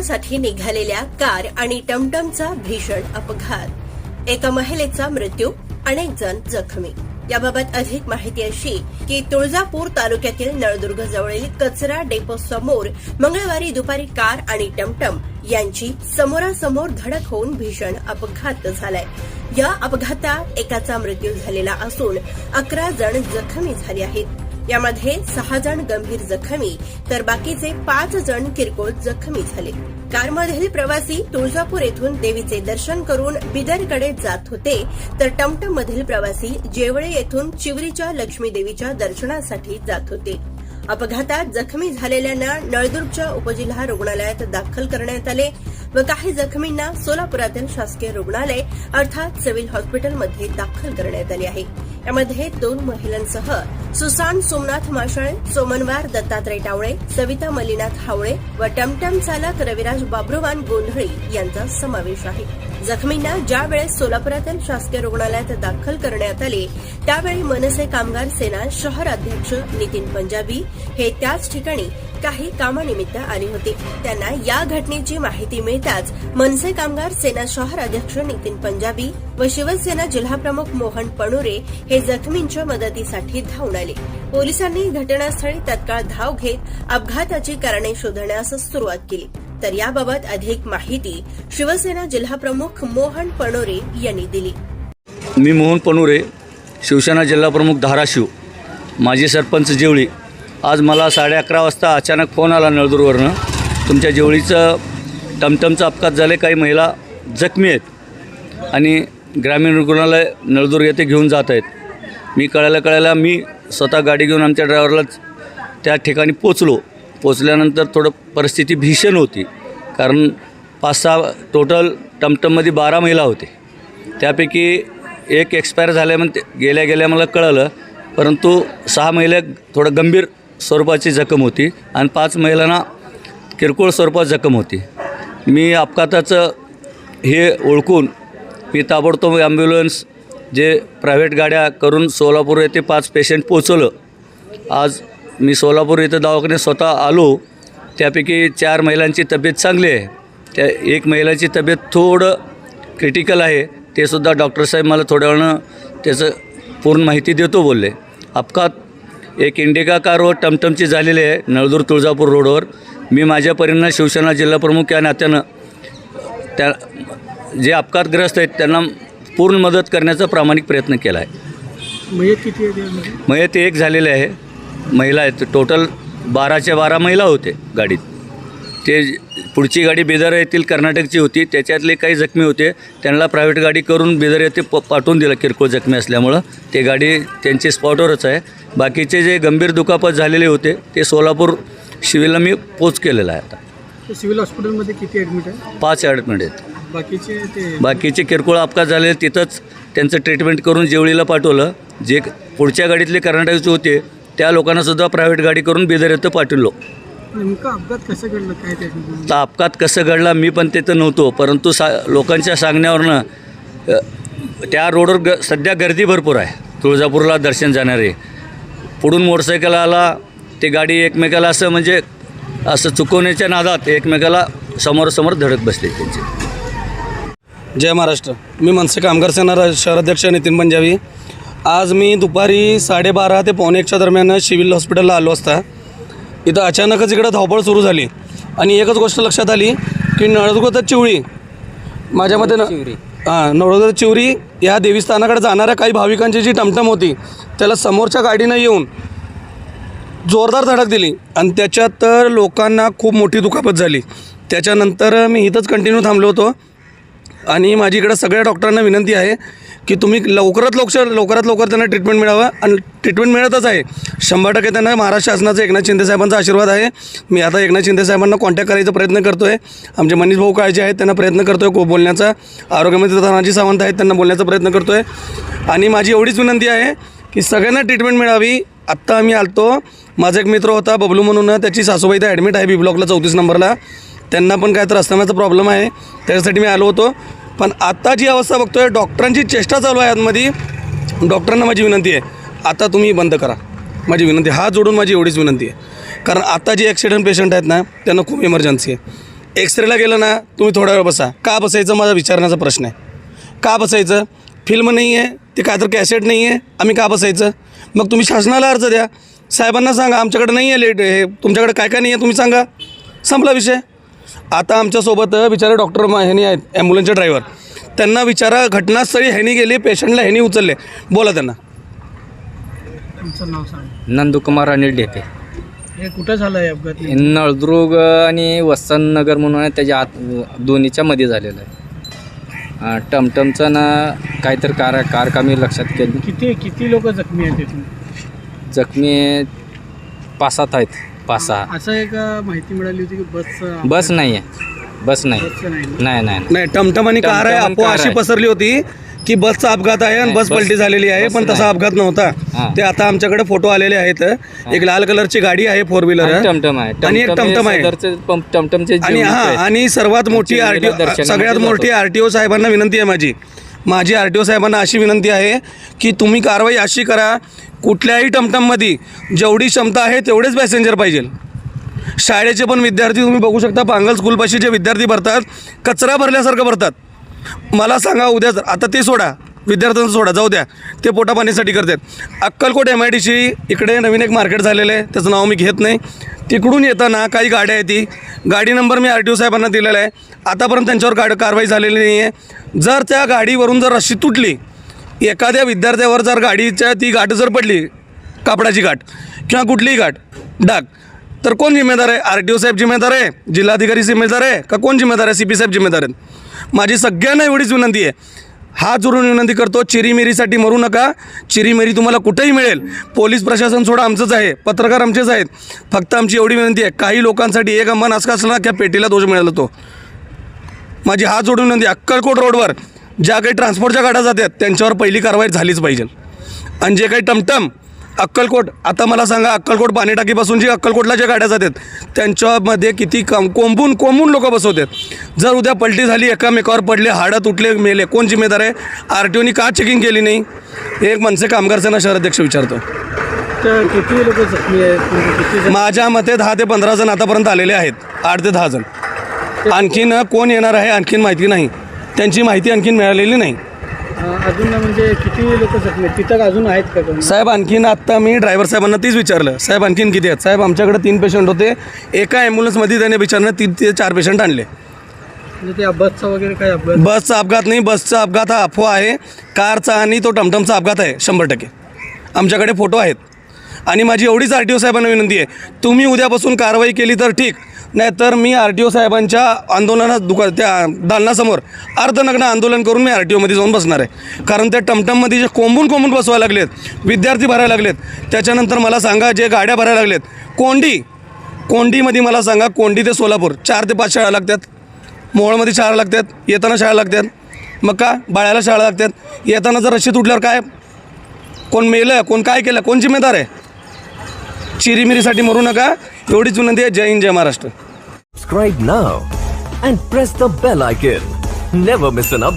दर्शनासाठी निघालेल्या कार आणि टमटमचा भीषण अपघात. एका महिलेचा मृत्यू अनेक जण जखमी. याबाबत अधिक माहिती अशी की तुळजापूर तालुक्यातील नळदुर्ग जवळील कचरा डेपो समोर मंगळवारी दुपारी कार आणि टमटम यांची समोरासमोर धडक होऊन भीषण अपघात झालाय. या अपघातात एकाचा मृत्यू झालेला असून अकरा जण जखमी झाले आहेत. यामध्ये सहा जण गंभीर जखमी तर बाकीचे पाच जण किरकोळ जखमी झाले. कारमधील प्रवासी तुळजापूर येथून देवीचे दर्शन करून बिदरकडे जात होते तर टमटम मधील प्रवासी जेवळे येथून चिवरीच्या लक्ष्मी देवीच्या दर्शनासाठी जात होते. अपघातात जखमी झालेल्यांना नळदुर्गच्या उपजिल्हा रुग्णालयात दाखल करण्यात आले व काही जखमींना सोलापुरातील शासकीय रुग्णालय अर्थात सिव्हिल हॉस्पिटलमध्ये दाखल करण्यात आले आहे. यामध्ये दोन महिलांसह सुसान सोमनाथ माशाळे सोमनवार दत्तात्रय टावळे सविता मलिनाथ हावळे व टमटम चालक रविराज बाब्रुवान गोंधळी यांचा समावेश आहे. जखमींना ज्या वेळेस सोलापुरातील शासकीय रुग्णालयात दाखल करण्यात आले त्यावेळी मनसे कामगार सेना शहर अध्यक्ष नितीन पंजाबी हे त्याच ठिकाणी काही कामानिमित्त आले होते. त्यांना या घटनेची माहिती मिळताच मनसे कामगार सेना शहर अध्यक्ष नितीन पंजाबी व शिवसेना जिल्हाप्रमुख मोहन पणुरे हे जखमींच्या मदतीसाठी धावून आले. पोलिसांनी घटनास्थळी तत्काळ धाव घेत अपघाताची कारणे शोधण्यास सुरुवात केली. तर याबाबत अधिक माहिती शिवसेना जिल्हाप्रमुख मोहन पणोरे यांनी दिली. मी मोहन पणोरे शिवसेना जिल्हाप्रमुख धाराशिव. माजी सरपंच जेवळी. आज मला साडे अकरा वाजता अचानक फोन आला नळदूरवरनं तुमच्या जेवळीचं टमटमचा अपघात झाले काही महिला जखमी आहेत. आणि ग्रामीण रुग्णालय नळदूर येथे घेऊन जात आहेत. मी कळायला कळायला मी स्वतः गाडी घेऊन आमच्या ड्रायव्हरला त्या ठिकाणी पोचलो. पोचल्यानंतर थोडं परिस्थिती भीषण होती. कारण पाच सहा टोटल टमटममध्ये बारा महिला होते. त्यापैकी एक एक्सपायर झाल्यामध्ये गेल्या गेल्या मला कळलं. परंतु सहा महिला थोडं गंभीर स्वरूपाची जखम होती आणि पाच महिलांना किरकोळ स्वरूपात जखम होती. मी अपघाताचं हे ओळखून मी ताबडतोब ॲम्ब्युलन्स जे प्रायव्हेट गाड्या करून सोलापूर येथे पाच पेशंट पोचवलं आज मी सोलापूर इथं दवाखान्यात स्वतः आलो. त्यापैकी चार महिलांची तब्येत चांगली आहे. त्या एक महिलाची तब्येत थोडं क्रिटिकल आहे. ते सुद्धा डॉक्टर साहेब मला थोड्या वेळानं त्याचं पूर्ण माहिती देतो बोलले. अपघात एक इंडिका कारवर टमटमची झालेली आहे नळदूर तुळजापूर रोडवर. मी माझ्या परीनं शिवसेना जिल्हाप्रमुख या नात्यानं त्या जे अपघातग्रस्त आहेत त्यांना पूर्ण मदत करण्याचा प्रामाणिक प्रयत्न केला आहे मयत किती आहे त्यामध्ये? एक झालेले आहे. महिला आहेत. टोटल बाराच्या बारा महिला होते गाडीत. ते पुढची गाडी बिदर येथील कर्नाटकची होती. त्याच्यातले काही जखमी होते. त्यांना प्रायव्हेट गाडी करून बिदर येथे प पाठवून दिलं. किरकोळ जखमी असल्यामुळं. ते गाडी त्यांची स्पॉटवरच आहे. बाकीचे जे गंभीर दुखापत झालेले होते ते सोलापूर शिवीला मी पोच केलेला आहे आता. ते सिव्हिल हॉस्पिटलमध्ये किती ॲडमिट आहे? पाच ॲडमिट आहेत. बाकीचे ते बाकीचे किरकोळ अपघात झाले तिथंच त्यांचं ट्रीटमेंट करून जेवळीला पाठवलं जे पुढच्या गाडीतले कर्नाटकचे होते त्या लोकांनासुद्धा प्रायव्हेट गाडी करून बिदर येतं पाठवलो. नेमका अपघात कसं घडलं? काय त्याच्यामध्ये तर अपघात कसं घडला मी पण तिथं नव्हतो परंतु सा लोकांच्या सांगण्यावरनं अ, त्या रोडवर ग सध्या गर्दी भरपूर आहे. तुळजापूरला दर्शन जाणारे. पुढून मोटरसायकल आला ते गाडी एकमेकाला असं म्हणजे असं चुकवण्याच्या नादात एकमेकाला समोरासमोर धडक बसले त्यांची. जय महाराष्ट्र. मी मनसे कामगार सेना शहराध्यक्ष नितीन पंजाबी. आज मी दुपारी साडेबारा ते पावणे एकच्या दरम्यान सिव्हिल हॉस्पिटलला आलो असता. इथं अचानकच इकडं धावपळ सुरू झाली. आणि एकच गोष्ट लक्षात आली की नळदुर्ग चिवळी माझ्या मते न हां नळदुर्ग चिवरी या देवीस्थानाकडे जाणाऱ्या काही भाविकांची जी टमटम होती त्याला समोरच्या गाडीनं येऊन जोरदार धडक दिली. आणि त्याच्यात तर लोकांना खूप मोठी दुखापत झाली. त्याच्यानंतर मी इथंच कंटिन्यू थांबलो होतो. आणि माझी इकडं सगळ्या डॉक्टरांना विनंती आहे की तुम्ही लवकरात लवकर लवकरात लवकर त्यांना ट्रीटमेंट मिळावं आणि ट्रीटमेंट मिळतच आहे. शंभर टक्के त्यांना महाराष्ट्र शासनाचा एकनाथ शिंदे साहेबांचा आशीर्वाद आहे. मी आता एकनाथ शिंदे साहेबांना कॉन्टॅक्ट करायचा प्रयत्न करतो आहे आमचे मनीष भाऊ काळजे आहेत त्यांना प्रयत्न करतो आहे को बोलण्याचा. आरोग्यमंत्री तानाजी सावंत आहेत त्यांना बोलण्याचा प्रयत्न करतो आहे आणि माझी एवढीच विनंती आहे की सगळ्यांना ट्रीटमेंट मिळावी. आत्ता आम्ही आलतो. माझा एक मित्र होता बबलू म्हणून. त्याची सासूबाई तर ॲडमिट आहे बी ब्लॉकला चौतीस नंबरला. त्यांना पण काय तर अस्थमाचा प्रॉब्लेम आहे. त्याच्यासाठी मी आलो होतो. पण आत्ता जी अवस्था बघतोय डॉक्टरांची चेष्टा चालू आहे आतमध्ये. डॉक्टरांना माझी विनंती आहे आता तुम्ही बंद करा. माझी विनंती हात जोडून माझी एवढीच विनंती आहे. कारण आता जे ॲक्सिडेंट पेशंट आहेत ना त्यांना खूप इमर्जन्सी आहे. एक्सरेला गेलं ना तुम्ही थोडा वेळ बसा. का बसायचं? माझा विचारण्याचा प्रश्न आहे. का बसायचं? फिल्म नाही आहे ते काय तर कॅसेट नाही आहे. आम्ही का बसायचं? मग तुम्ही शासनाला अर्ज द्या. साहेबांना सांगा आमच्याकडे नाही आहे लेट हे तुमच्याकडे काय काय नाही आहे तुम्ही सांगा. संपला विषय. आता आमच्यासोबत बिचारे डॉक्टर ह्यानी आहेत ॲम्ब्युलन्सचे ड्रायव्हर त्यांना विचारा घटनास्थळी ह्यानी गेले पेशंटला ह्यानी उचलले. बोला त्यांना. तुमचं नाव सांगा. नंदुकुमार अनिल ढेपे हे कुठं झालं आहे अपघात? हे नळदुर्ग आणि वसंतनगर म्हणून आहे त्याच्या आत दोन्हीच्या मध्ये झालेलं आहे. अं, टमटमचं ना काहीतरी कार कार कामी लक्षात केली. किती किती लोक जखमी आहेत तिथून जखमी पाच सात आहेत. पाच सहा असं एक अं, माहिती मिळाली होती की बसचं बस नाही आहे बस नाही बसचं नाही ना? नाही नाही टमटम आणि कार आहे टमटम आणि अफवा कार अशी आहे. पसरली होती की बसचा अपघात आहे आणि नाही, बस बस- पलटी झालेली आहे बस पण तसा नाही. अपघात नव्हता हां. ते आता आमच्याकडे फोटो आलेले आहेत एक लाल कलरची गाडी आहे फोर व्हीलर आणि टमटम आहे आणि एक टमटम हे टमटम आहे सदरचे टमटमचे आणि हा. आणि सर्वात मोठी आरटीओ दर्शनामध्ये सगळ्यात जातो. मोठी आरटीओ साहेबांना विनंती आहे माझी माझी आर टी ओ साहेबांना अशी विनंती आहे की तुम्ही कारवाई अशी करा कुठल्याही टमटममध्ये जेवढी क्षमता आहे तेवढेच पॅसेंजर पाहिजे. शाळेचे पण विद्यार्थी तुम्ही बघू शकता पांगल स्कूलपाशी जे विद्यार्थी भरतात कचरा भरल्यासारखं भरतात. मला सांगा उद्या आता ते सोडा विद्यार्थ्यांचं सोडा जाऊ द्या ते पोटापाण्यासाठी करतात. Akkalkot M I D C इकडे नवीन एक मार्केट झालेलं आहे त्याचं नाव मी घेत नाही. तिकडून येताना काही गाड्या आहेत ती. गाडी नंबर मी आर टी ओ साहेबांना दिलेला आहे. आतापर्यंत त्यांच्यावर गाड कारवाई झालेली नाही आहे जर त्या गाडीवरून जर रस्सी तुटली एखाद्या विद्यार्थ्यावर जर गाडीच्या ती गाठ जर पडली कापडाची गाठ किंवा कुठलीही गाठ डाग तर कोण जिम्मेदार आहे? आर टी ओ साहेब जिम्मेदार आहे? जिल्हाधिकारी जिम्मेदार आहे? का कोण जिम्मेदार आहे? सी पी साहेब जिम्मेदार आहेत? माझी सगळ्यांना एवढीच विनंती आहे. हा जोडून विनंती करतो चिरीमिरीसाठी मरू नका. चिरीमिरी तुम्हाला कुठेही मिळेल. पोलीस प्रशासन सोडा आमचंच आहे. पत्रकार आमचेच आहेत. फक्त आमची एवढी विनंती आहे काही लोकांसाठी एक अंबान असं असला की पेटीला दोष मिळाला तो. माझी हा जोडून विनंती अक्कलकोट रोडवर ज्या काही ट्रान्सपोर्टच्या गाड्या जातात त्यांच्यावर पहिली कारवाई झालीच पाहिजे. आणि जे काही टमटम अक्कलकोट आता मला सांगा अक्कलकोट पाणीटाकीपासून जी अक्कलकोटला ज्या गाड्या जातात त्यांच्यामध्ये किती कम कोंबून कोंबून लोक बसवतात. जर उद्या पलटी झाली एकामेकावर पडले हाडं तुटले मेले कोण जिम्मेदार आहे? आर टी ओनी का चेकिंग केली नाही? हे एक मनसे कामगार सेना शहराध्यक्ष विचारतो. तर किती लोक जखमी आहेत? म्हणजे माझ्या मते दहा ते पंधरा जण आतापर्यंत आलेले आहेत. आठ ते दहा जण. आणखीन कोण येणार आहे आणखीन माहिती नाही. त्यांची माहिती आणखीन मिळालेली नाही. अजून म्हणजे किती लोक जखमी तिथं अजून आहेत का कोणी? साहेब आणखीन आत्ता मी ड्रायव्हर साहेबांना तीच विचारलं. साहेब आणखीन किती आहेत? साहेब आमच्याकडे तीन पेशंट होते. एका ॲम्ब्युलन्समध्ये त्याने विचारणं तीन ते चार पेशंट आणले. म्हणजे बसचा वगैरे अपघात? बसचा अपघात नाही. बसचा अपघात हा अफवा आहे. कारचा आणि तो टमटमचा अपघात आहे शंभर टक्के. आमच्याकडे फोटो आहेत. आणि माझी एवढीच आर टी ओ साहेबांना विनंती आहे. तुम्ही उद्यापासून कारवाई केली तर ठीक. नाहीतर मी आर टी ओ साहेबांच्या आंदोलनात दुका त्या दालनासमोर अर्धनग्न आंदोलन करून मी आर टी ओमध्ये जाऊन बसणार आहे. कारण त्या टमटममध्ये जे कोंबून कोंबून बसवायला लागलेत विद्यार्थी भरायला लागलेत त्याच्यानंतर मला सांगा जे गाड्या भरायला लागलेत. कोंडी कोंडीमध्ये मला सांगा कोंडी ते सोलापूर चार ते पाच शाळा लागतात. मोहोळमध्ये शाळा लागतात येताना शाळा लागतात. मग का? बाळाला शाळा लागतात. येताना जर रशी तुटल्यावर काय? कोण मेलं कोण काय केलं कोण जिम्मेदार आहे? चिरीमिरीसाठी मरू नका. एवढीच विनंती आहे जय हिंद जय महाराष्ट्र. नाव and press the bell icon never miss an